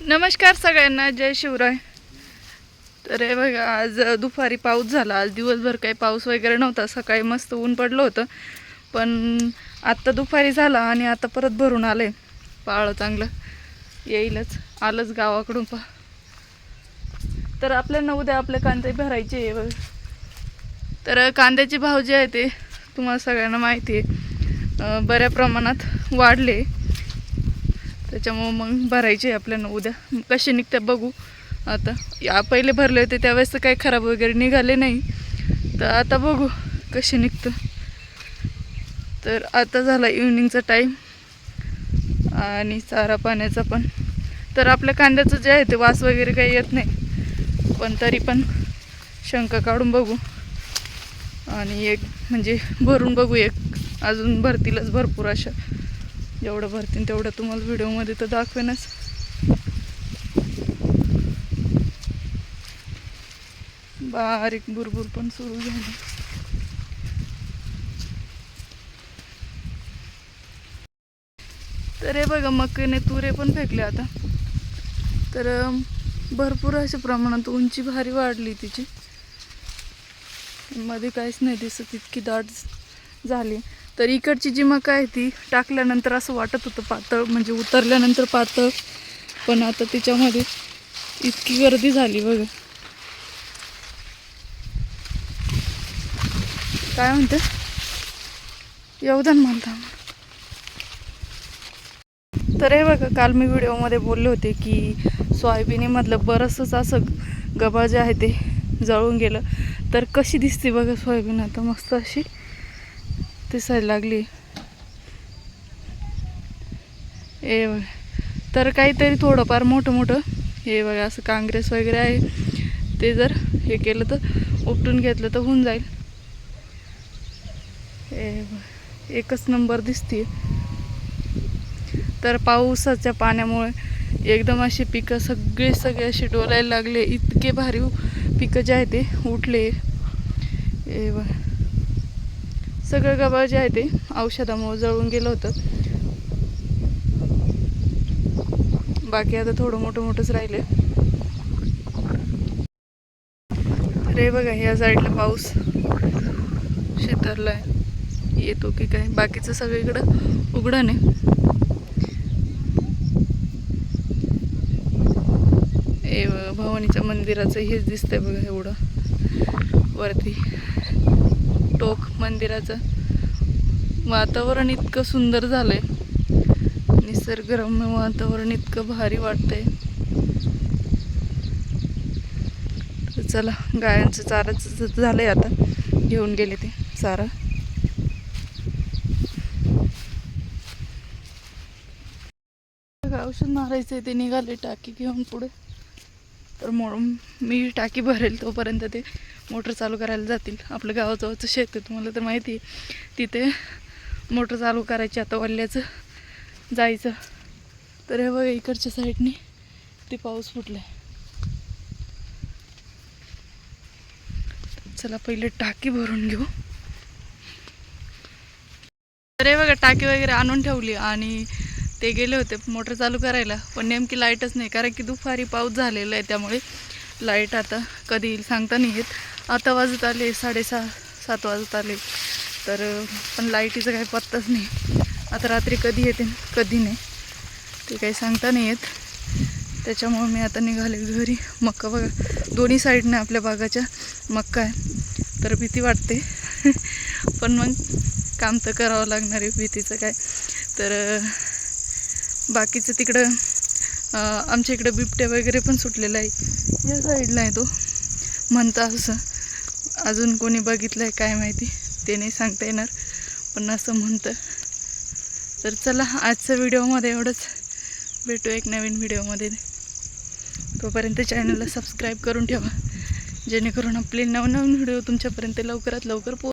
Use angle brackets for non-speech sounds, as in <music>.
नमस्कार सगळ्यांना जय शिवराय. तर हे बघा आज दुपारी पाऊस झाला. आज दिवसभर काही पाऊस वगैरे नव्हता. सकाळी मस्त ऊन पडलं होतं. पण आत्ता दुपारी झाला आणि आता परत भरून आले पाळं चांगलं. येईलच. आलंच गावाकडून पा तर आपल्याला उद्या आपले कांदे भरायचे आहे बघा. तर कांद्याचे भाव जे आहे ते तुम्हाला सगळ्यांना माहिती आहे. बऱ्या प्रमाणात वाढले. त्याच्यामुळं मग भरायचे आपल्याला उद्या. कसे निघते बघू. आता या पहिले भरले होते त्यावेळेस तर काही खराब वगैरे निघाले नाही. तर आता बघू कसे निघतं. तर आता झाला इव्हनिंगचा टाईम आणि चारा पाण्याचा पण. तर आपल्या कांद्याचं जे आहे ते वास वगैरे काही येत नाही. पण तरी पण शंका काढून बघू. आणि एक म्हणजे भरून बघू एक. अजून भरतीलच भरपूर अशा. जेवढं भरतीन तेवढं तुम्हाला व्हिडिओमध्ये तर दाखवेनच. बारीक बुरबुर पण सुरू झाली. तर हे बघा मक्केने तुरे पण फेकले आता. तर भरपूर अशा प्रमाणात उंची भारी वाढली तिची. मध्ये काहीच नाही दिसत इतकी दाट झाली. तर इकडची जी मका आहे ती टाकल्यानंतर असं वाटत होतं पातळ म्हणजे उतरल्यानंतर पातळ. पण आता तिच्यामध्ये इतकी गर्दी झाली बघा. काय म्हणते? योगदान म्हणता तर हे बघा काल मी व्हिडिओमध्ये बोलले होते की सोयाबीनीमधलं बरंचसंच असं गबा जे आहे ते जळून गेलं. तर कशी दिसते बघा सोयाबीन आता मस्त अशी. दिसायला लागली. ए तर काहीतरी थोडंफार मोठं मोठं हे बघा असं काँग्रेस वगैरे आहे. ते जर हे केलं तर उपटून घेतलं तर होऊन जाईल. ए एकच नंबर दिसते तर पावसाच्या पाण्यामुळे एकदम अशी पिकं सगळे सगळे असे डोलायला लागले. इतके भारी पिकं जे आहे ते उठले. ए बघा. सगळं गबाळ जे आहे ते औषधामुळे जळून गेलं होतं. बाकी आता थोडं मोठं मोठंच राहिले अरे बघा ह्या साईडला पाऊस शेतारला आहे येतो की काय? बाकीचं सगळीकडं उघडं नाही. भवानीच्या मंदिराचं हेच दिसतंय बघा एवढं. वरती. टोक मंदिराचं. वातावरण इतकं सुंदर झालं आहे निसर्गरम्य वातावरण इतकं भारी वाटतंय. तर चला गायांचं चाराचं झालं झालंय आता. घेऊन गेले ते चारा. औषध मारायचं आहे ते निघाले टाकी घेऊन पुढे. तर म्हणून मी टाकी भरेल तोपर्यंत ते मोटर चालू करायला जातील. आपलं गावाजवळचं शेत आहे तुम्हाला तर माहिती आहे. तिथे मोटर चालू करायची आता वल्ल्याचं जायचं. तर हे बघा इकडच्या साईडने ते पाऊस फुटलाय. चला पहिले टाकी भरून घेऊ. तर हे बघा टाकी वगैरे आणून ठेवली आणि ते गेले होते मोटर चालू करायला पण नेमकी लाईटच नाही. कारण की दुपारी पाऊस झालेला आहे त्यामुळे लाइट आता कधी येईल सांगता नाही येत. आता वाजत आले साडेसहा सात वाजत आले. तर पण लाईटीचा काही पत्ताच नाही. आता रात्री कधी येते कधी नाही ते काही सांगता नाही येत. त्याच्यामुळं मी आता निघाले घरी. मक्का बघा दोन्ही साईडने आपल्या बागाच्या मक्का आहे. तर भीती वाटते. <laughs> पण मग काम तर करावं लागणार आहे भीतीचं काय. तर बाकीचं तिकडं आमच्या इकडं बिबट्या वगैरे पण सुटलेला आहे. या साईडला आहे तो. म्हणता असं. अजून कोणी बघितलं आहे काय माहिती ते नाही सांगता येणार. पण असं म्हणतं. तर चला आजच्या व्हिडिओमध्ये एवढंच. भेटू एक नवीन व्हिडिओमध्ये. तोपर्यंत चॅनलला सबस्क्राईब करून ठेवा. जेणेकरून आपले नवनवीन व्हिडिओ तुमच्यापर्यंत लवकरात लवकर पो